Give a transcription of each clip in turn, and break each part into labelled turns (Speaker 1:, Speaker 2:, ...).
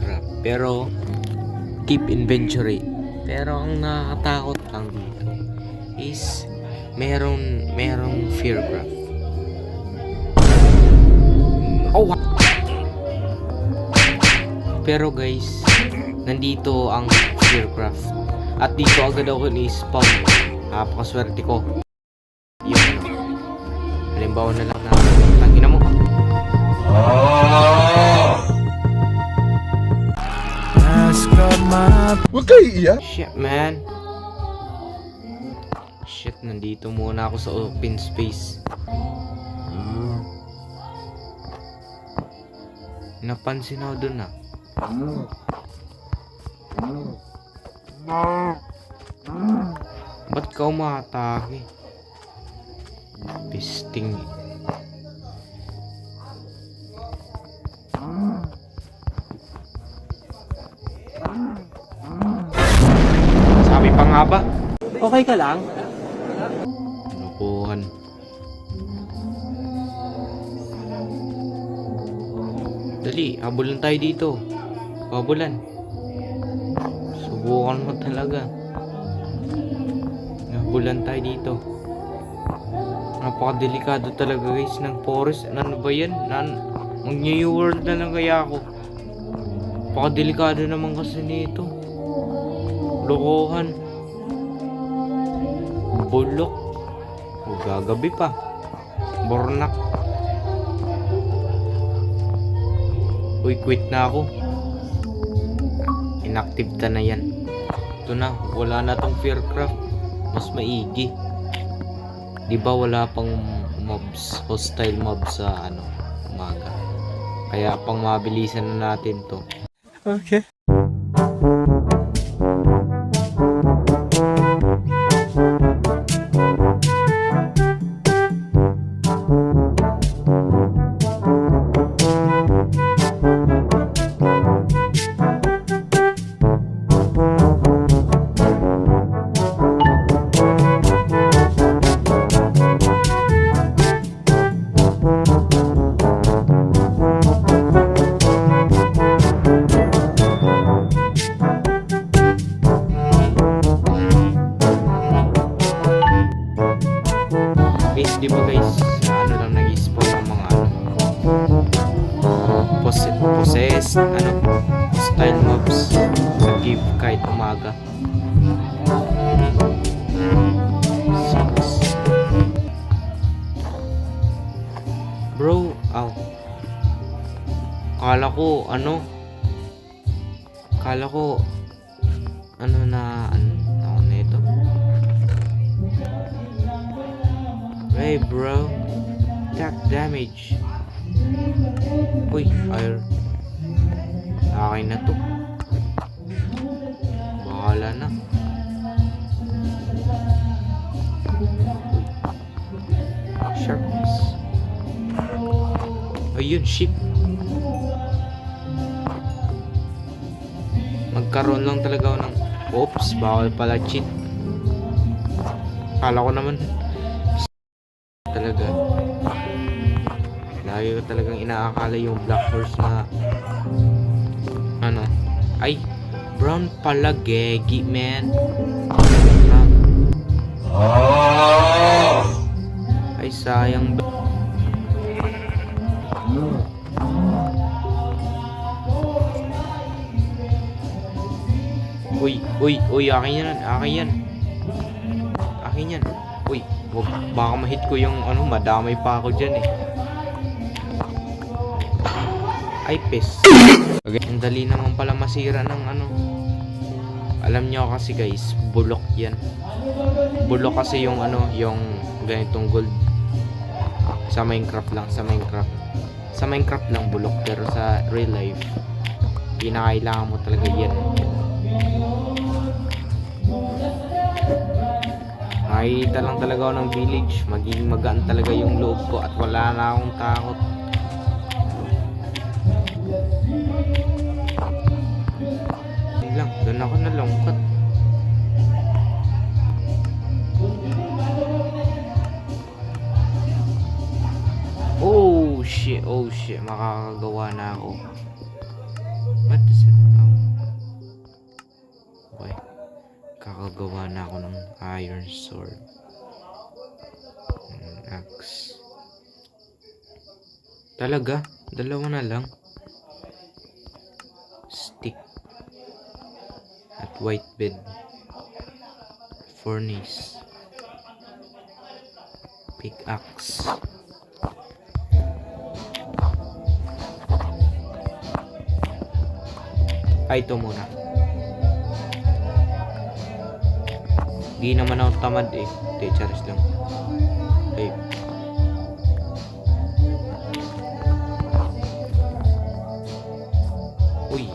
Speaker 1: Minecraft. Pero, keep inventory. Pero ang nakakatakot lang dito is meron merong fearcraft. Oh, wa- Pero guys, nandito ang fearcraft. At dito agad ako ni-spawn. Napakaswerte ko. Yun. Halimbawa na lang na tangina mo.
Speaker 2: Huwag kayo iiyak.
Speaker 1: Shit, man. Shit, nandito muna ako sa open space. Napansin ako dun ah. Ba't ka umatake? Pisting. Sabi pa nga ba?
Speaker 3: Okay ka lang?
Speaker 1: Lukuhan. Dali, habulan tayo dito. Habulan. Subukan mo talaga. Habulan tayo dito. Napakadelikado talaga guys ng forest. Ano ba yan? Nan Mag New World na lang kaya ako. Napakadelikado naman kasi nito. Lokohan. Bulok. O gagabi pa. Bornak. Uy, quit na ako. Inactive ta na yan. Ito na, wala na tong fearcraft. Mas maigi. Di ba wala pang mobs, hostile mobs sa ano, umaga. Kaya pang mabilisan na natin to.
Speaker 3: Okay.
Speaker 1: Ano, style mobs sa give kahit umaga. Bro, aw. Kala ko, ano, kala ko, ano na, ano, ako na ito. Hey bro, attack damage. Uy, fire. Akin na to. Bahala na. Sharpness. Ayun, ship. Magkaroon lang talaga ako ng... Oops, bawal pala cheat. Kala ko naman talaga lagi ko talagang inaakala yung black horse na ano. Ay brown pala gegi man. Ay sayang uy uy uy akin yan akin yan. Akin yan. Uy wag baka ma-hit ko yung ano madamay pa ako dyan eh. Ay pes okay. ang dali naman pala masira ng ano alam nyo kasi guys bulok yan bulok kasi yung ano yung ganitong gold sa minecraft lang sa minecraft sa minecraft lang bulok pero sa real life pinakailangan mo talaga yan Makikita lang talaga ako ng village. Magiging magaan talaga yung loob ko at wala na akong takot. shit, makakagawa na ako. What is it? Um, okay. Kakagawa na ako ng iron sword. Ng axe. Talaga? Dalawa na lang? Stick. At white bed. Furnace. Pickaxe. Ay, ito muna. Di naman ako tamad eh. Hindi, charis lang. Ay. Uy.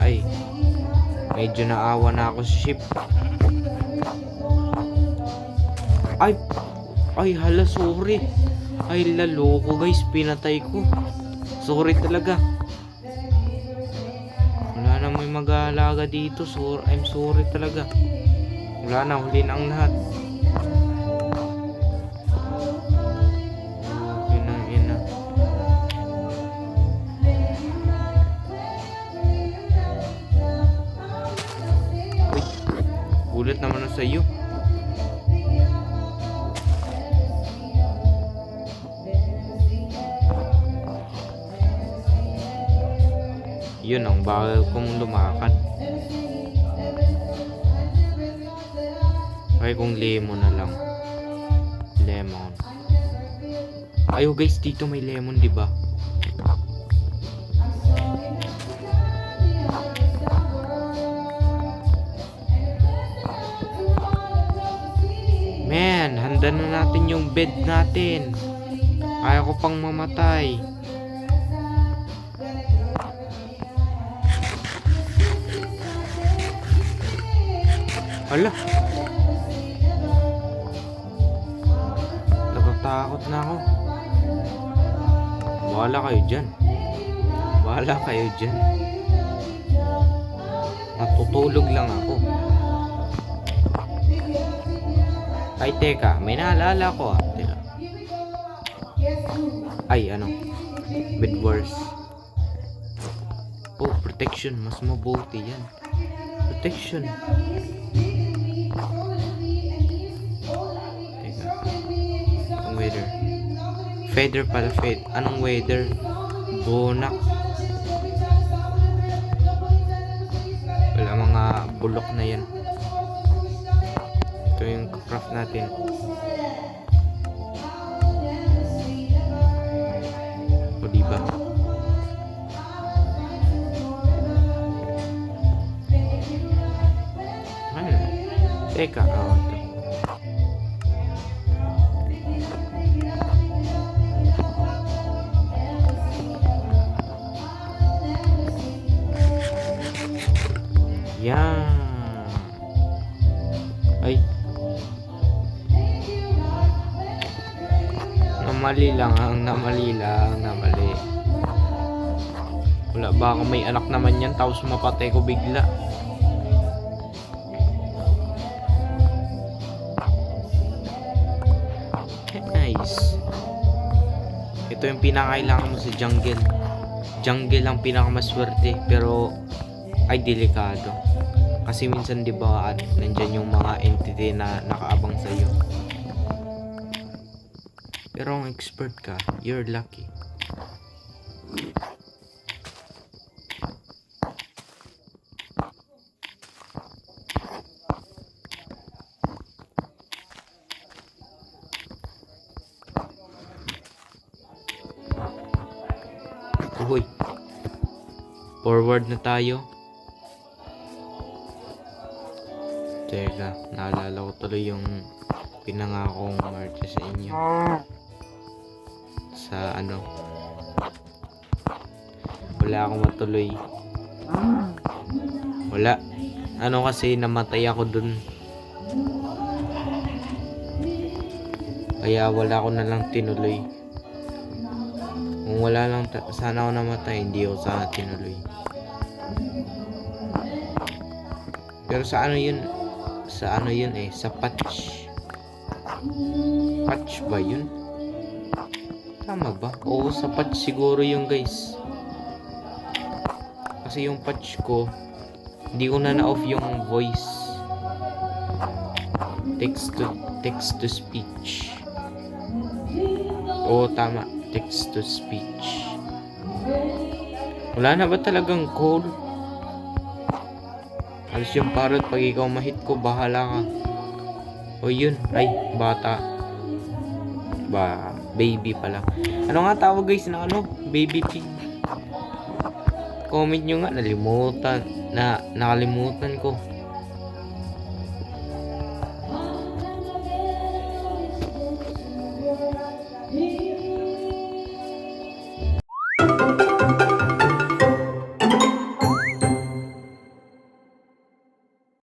Speaker 1: Ay. Medyo naawa na ako sa ship. Ay. Ay, hala, sorry. Ay, laloko guys. Pinatay ko. Sorry talaga. Wala na may mag-aalaga dito. So, I'm sorry talaga. Wala na, huli na ang lahat. Gulat naman sa iyo. Yun ang bagal kong lumakad. Ay kung lemon na lang. Lemon. Ayo guys, dito may lemon, di ba? Man, handa na natin yung bed natin. Ayaw ko pang mamatay. Hala. Natatakot na ako. Bahala kayo dyan. Bahala kayo dyan. Natutulog lang ako. Ay, teka. May naalala ko ah. Teka. Ay, ano. Bed wars. Oh, protection. Mas mabuti yan. Protection. Feather pala, fed. Anong weather? Bonak. Wala mga bulok na yan. Ito yung craft natin. O diba? Ano? Teka, oh, Namali lang ang namali lang, namali. Wala ba ako may anak naman yan tapos mapatay ko bigla. Nice. Ito yung pinakailangan mo sa jungle. Jungle ang pinakamaswerte pero ay delikado. Kasi minsan 'di ba at nandiyan yung mga entity na nakaabang sa iyo. Pero ang expert ka, you're lucky. Uy. Forward na tayo. Teka, naalala ko tuloy yung pinangakong marcha sa inyo. Sa ano. Wala akong matuloy. Wala. Ano kasi namatay ako dun. Kaya wala ko na lang tinuloy. Kung wala lang sana ako namatay, hindi ako sana tinuloy. Pero sa ano yun? Sa ano yun eh? Sa patch. Patch ba yun? Tama ba? Oo, sa patch siguro yung guys. Kasi yung patch ko, Hindi ko na na-off yung voice. Text to text to speech. Oo, tama. Text to speech. Wala na ba talagang call? Alis yung parrot pag ikaw mahit ko, bahala ka. O yun, ay, bata. Ba, baby pala. Ano nga tawag guys na ano? Baby pig. Comment nyo nga, nalimutan. Na, nakalimutan ko.